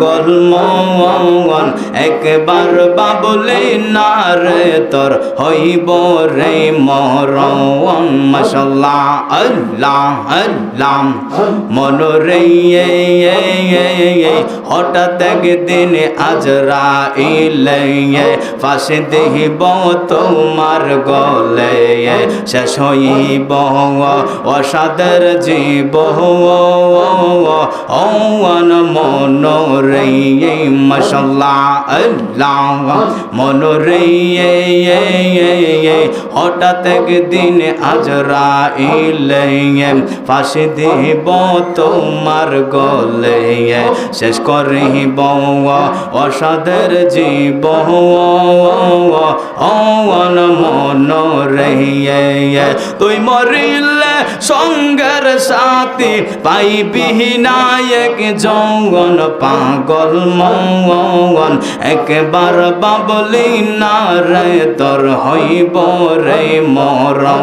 পাগল মন একবার বাবলে না রে তোর হইব রে মরণ মাশাল্লাহ আল্লাহ আল্লাহ মন রে হঠাৎ একদিন আজরা ইলে ফাঁসে দেহিব তোমার গলে শেষ হইব অসাদের জীব অন মন রে মশাল্লা আল্লাহ মন রে হঠাৎ একদিন আজরা ইলে ফাঁসি দিব তোমার গলে শেষ করিব অসাদের জীব অন মন রে তুই মরিলে সঙ্গের সাথী পাইবি নায়ক যৌন পাগল মঙ্গন একবার বাবলি না রে, তোর হইব রে মরম